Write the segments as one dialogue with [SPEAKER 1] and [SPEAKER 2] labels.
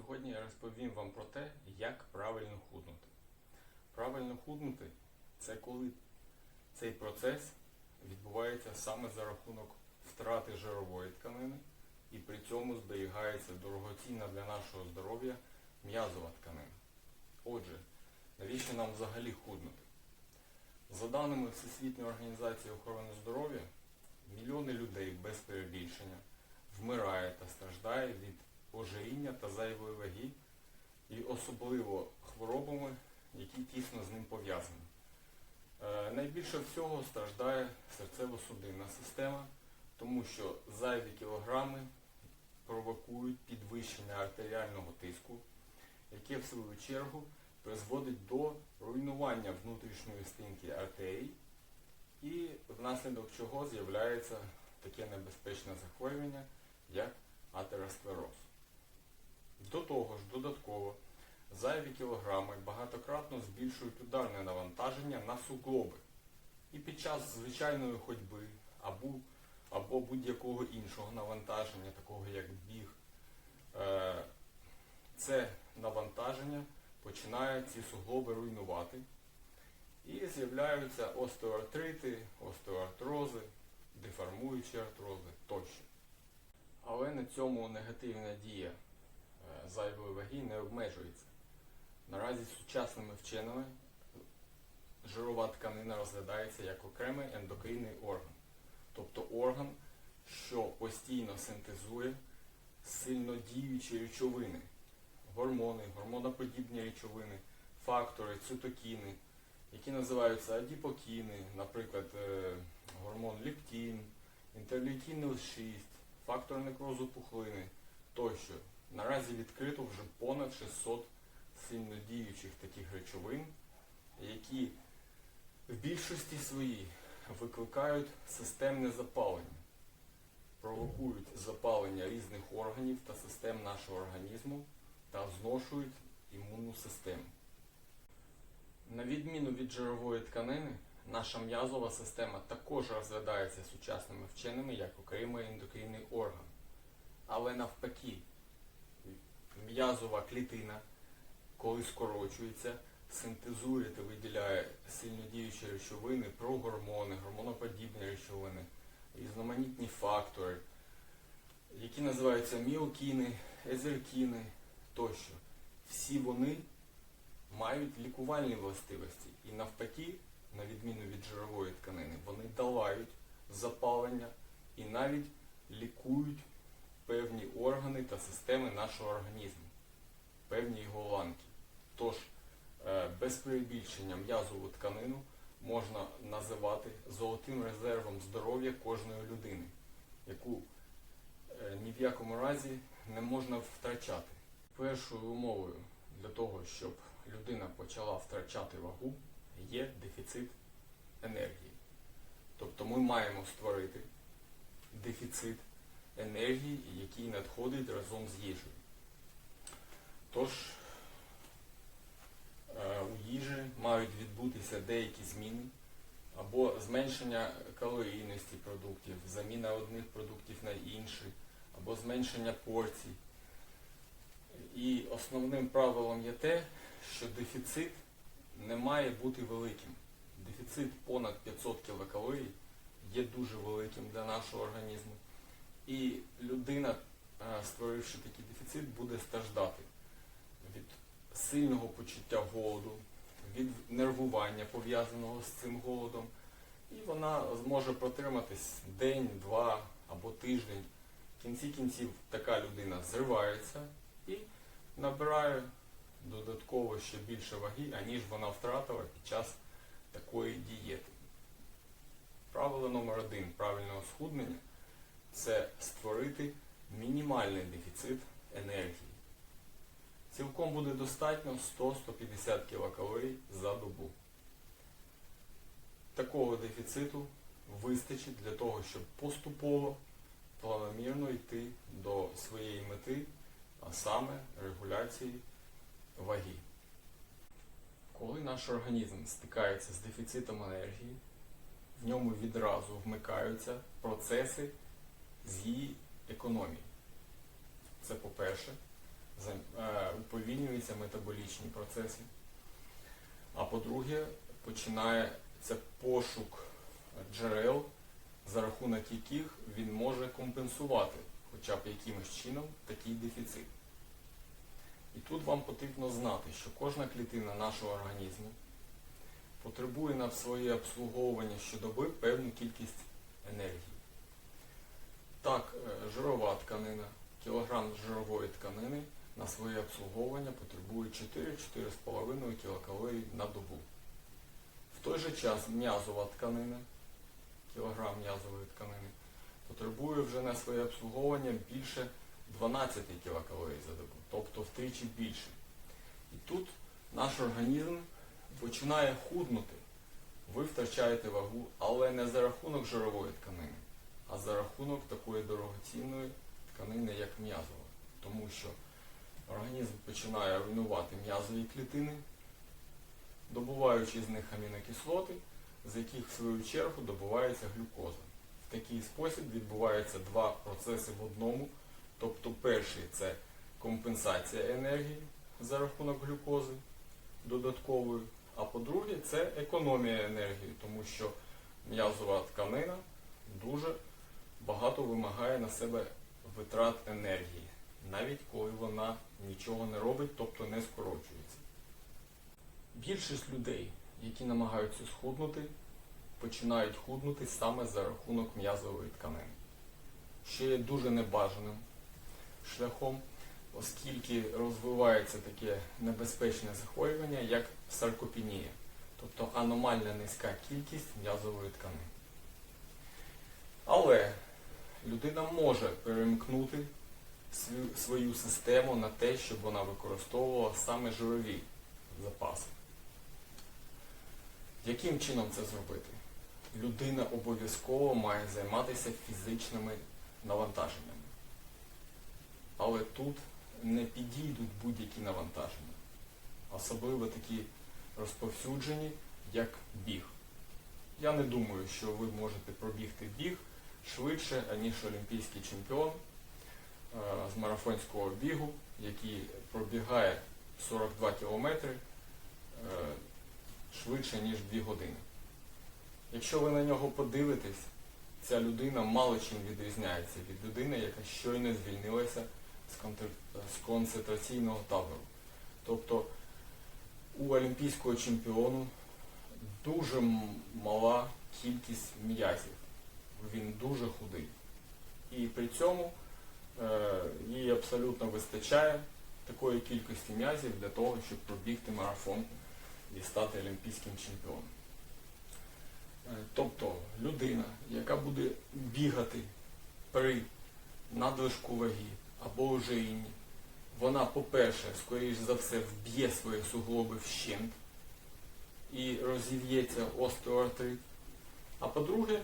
[SPEAKER 1] Сьогодні я розповім вам про те, як правильно худнути. Правильно худнути це коли цей процес відбувається саме за рахунок втрати жирової тканини і при цьому зберігається дорогоцінна для нашого здоров'я м'язова тканина. Отже, навіщо нам взагалі худнути? За даними Всесвітньої організації охорони здоров'я, мільйони людей без перебільшення вмирає та страждає від ожиріння та зайвої ваги, і особливо хворобами, які тісно з ним пов'язані. Е, найбільше всього страждає серцево-судинна система, тому що зайві кілограми провокують підвищення артеріального тиску, яке в свою чергу призводить до руйнування внутрішньої стінки артерій, і внаслідок чого з'являється таке небезпечне захворювання, як атеросклероз. До того ж, додатково, зайві кілограми багатократно збільшують ударне навантаження на суглоби. І під час звичайної ходьби або, або будь-якого іншого навантаження, такого як біг, е, це навантаження починає ці суглоби руйнувати. І з'являються остеоартрити, остеоартрози, деформуючі артрози тощо. Але на цьому негативна дія зайвої ваги не обмежується. Наразі сучасними вченими жирова тканина розглядається як окремий ендокринний орган, тобто орган, що постійно синтезує сильно діючі речовини, гормони, гормоноподібні речовини, фактори, цитокіни, які називаються адіпокіни, наприклад, е, гормон ліптін, інтерлейкін 6, фактор некрозу пухлини тощо. Наразі відкрито вже понад 600 сильно діючих таких речовин, які в більшості своїй викликають системне запалення, провокують запалення різних органів та систем нашого організму та зношують імунну систему. На відміну від жирової тканини, наша м'язова система також розглядається сучасними вченими як окремий ендокринний орган. Але навпаки, м'язова клітина, коли скорочується, синтезує та виділяє сильнодіючі речовини, прогормони, гормоноподібні речовини, різноманітні фактори, які називаються міокіни, езеркіни тощо. Всі вони мають лікувальні властивості і навпаки, на відміну від жирової тканини, вони долають запалення і навіть лікують певні органи та системи нашого організму, певні його ланки. Тож, е, без перебільшення м'язову тканину можна називати золотим резервом здоров'я кожної людини, яку е, ні в якому разі не можна втрачати. Першою умовою для того, щоб людина почала втрачати вагу, є дефіцит енергії. Тобто ми маємо створити дефіцит енергії, який надходить разом з їжею. Тож е, у їжі мають відбутися деякі зміни або зменшення калорійності продуктів, заміна одних продуктів на інші, або зменшення порцій. І основним правилом є те, що дефіцит не має бути великим. Дефіцит понад 500 кілокалорій є дуже великим для нашого організму. І людина, е, створивши такий дефіцит, буде страждати від сильного почуття голоду, від нервування пов'язаного з цим голодом. І вона зможе протриматись день, два або тиждень. В кінці кінців така людина зривається і набирає додатково ще більше ваги, аніж вона втратила під час такої дієти. Правило номер один правильного схуднення це створити мінімальний дефіцит енергії. Цілком буде достатньо 100-150 кілокалорій за добу. Такого дефіциту вистачить для того, щоб поступово, планомірно йти до своєї мети, а саме регуляції ваги. Коли наш організм стикається з дефіцитом енергії, в ньому відразу вмикаються процеси з її економії. Це по-перше. е, уповільнюються метаболічні процеси. А по-друге, починається пошук джерел, за рахунок яких він може компенсувати хоча б якимось чином такий дефіцит. І тут вам потрібно знати, що кожна клітина нашого організму потребує на своє обслуговування щодоби певну кількість енергії. Так, е, жирова тканина, кілограм жирової тканини на своє обслуговування потребує 4-4,5 кілокалорій на добу. В той же час м'язова тканина, кілограм м'язової тканини, потребує вже на своє обслуговування більше 12 кілокалорій за добу, тобто втричі більше. І тут наш організм починає худнути. Ви втрачаєте вагу, але не за рахунок жирової тканини, а за рахунок такої дорогоцінної тканини, як м'язова. Тому що організм починає руйнувати м'язові клітини, добуваючи з них амінокислоти, з яких в свою чергу добувається глюкоза. В такий спосіб відбуваються два процеси в одному. Тобто перший це компенсація енергії за рахунок глюкози додаткової, а по-друге, це економія енергії, тому що м'язова тканина дуже багато вимагає на себе витрат енергії, навіть коли вона нічого не робить, тобто не скорочується. Більшість людей, які намагаються схуднути, починають худнути саме за рахунок м'язової тканини, що є дуже небажаним шляхом, оскільки розвивається таке небезпечне захворювання, як саркопенія, тобто аномальна низька кількість м'язової тканини. Але людина може перемкнути свою, систему на те, щоб вона використовувала саме жирові запаси. Яким чином це зробити? Людина обов'язково має займатися фізичними навантаженнями. Але тут не підійдуть будь-які навантаження. Особливо такі розповсюджені, як біг. Я не думаю, що ви можете пробігти біг швидше, аніж олімпійський чемпіон е, з марафонського бігу, який пробігає 42 кілометри е, швидше, ніж 2 години. Якщо ви на нього подивитесь, ця людина мало чим відрізняється від людини, яка щойно звільнилася з концентраційного табору. Тобто у олімпійського чемпіону дуже мала кількість м'язів. Він дуже худий. І при цьому е, їй абсолютно вистачає такої кількості м'язів для того, щоб пробігти марафон і стати олімпійським чемпіоном. Е, Тобто людина, яка буде бігати при надлишку ваги або ожирінні, вона, по-перше, скоріш за все, вб'є свої суглоби вщент і розів'ється остеоартрит. А по-друге,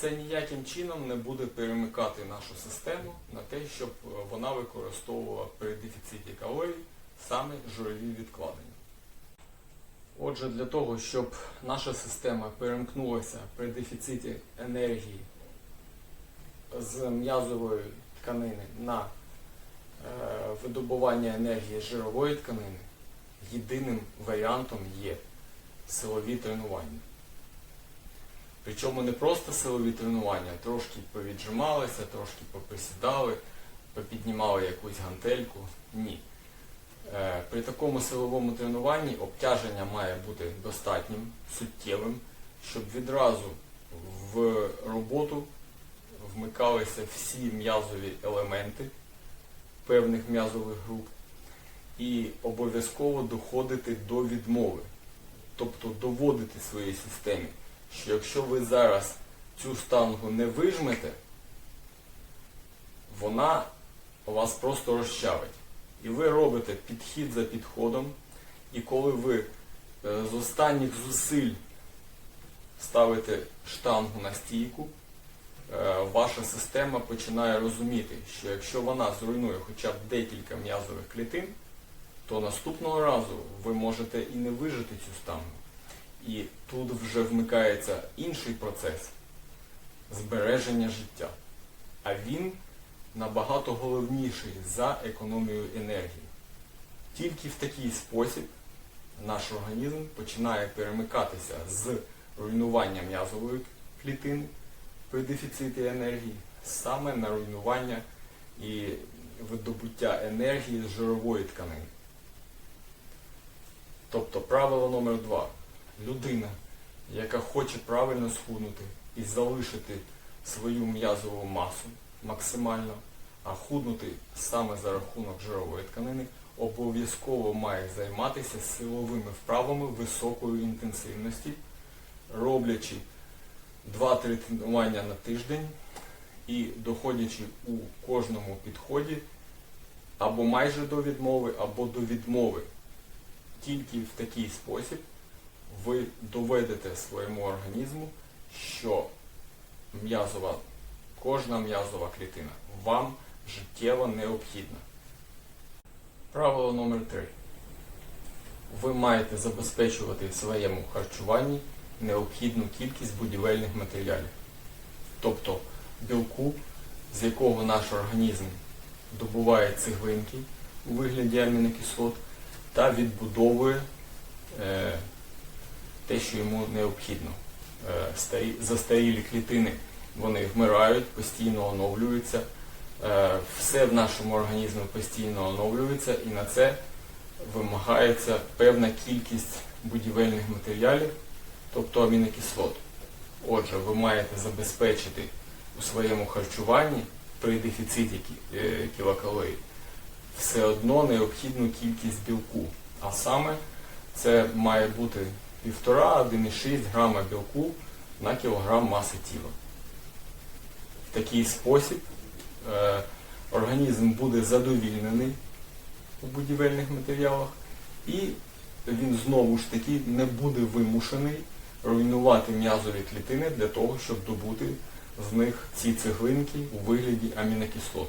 [SPEAKER 1] це ніяким чином не буде перемикати нашу систему на те, щоб е, вона використовувала при дефіциті калорій саме жирові відкладення. Отже, для того, щоб наша система перемкнулася при дефіциті енергії з м'язової тканини на е, видобування енергії жирової тканини, єдиним варіантом є силові тренування. Причому не просто силові тренування, трошки повіджималися, трошки поприсідали, попіднімали якусь гантельку. Ні. Е, При такому силовому тренуванні обтяження має бути достатнім, суттєвим, щоб відразу в роботу вмикалися всі м'язові елементи певних м'язових груп і обов'язково доходити до відмови. Тобто доводити своїй системі, що якщо ви зараз цю штангу не вижмете, вона вас просто розчавить. І ви робите підхід за підходом, і коли ви е, з останніх зусиль ставите штангу на стійку, е, ваша система починає розуміти, що якщо вона зруйнує хоча б декілька м'язових клітин, то наступного разу ви можете і не вижити цю штангу. І тут вже вмикається інший процес збереження життя. А він набагато головніший за економію енергії. Тільки в такий спосіб наш організм починає перемикатися з руйнування м'язової клітини при дефіциті енергії саме на руйнування і видобуття енергії з жирової тканини. Тобто правило номер два. Людина, яка хоче правильно схуднути і залишити свою м'язову масу максимально, а худнути саме за рахунок жирової тканини, обов'язково має займатися силовими вправами високої інтенсивності, роблячи 2-3 тренування на тиждень і доходячи у кожному підході або майже до відмови, або до відмови. Тільки в такий спосіб ви доведете своєму організму, що м'язова, кожна м'язова клітина вам життєво необхідна. Правило номер 3. Ви маєте забезпечувати в своєму харчуванні необхідну кількість будівельних матеріалів, тобто білку, з якого наш організм добуває цеглинки у вигляді амінокислот та відбудовує е, те, що йому необхідно. Е, старі, застарілі клітини вони вмирають, постійно оновлюються. Е, все в нашому організмі постійно оновлюється і на це вимагається певна кількість будівельних матеріалів, тобто амінокислот. Отже, ви маєте забезпечити у своєму харчуванні при дефіциті е, кілокалорій все одно необхідну кількість білку. А саме це має бути 1,5-1,6 грама білку на кілограм маси тіла. В такий спосіб е, організм буде задовільнений у будівельних матеріалах і він знову ж таки не буде вимушений руйнувати м'язові клітини для того, щоб добути з них ці цеглинки у вигляді амінокислот.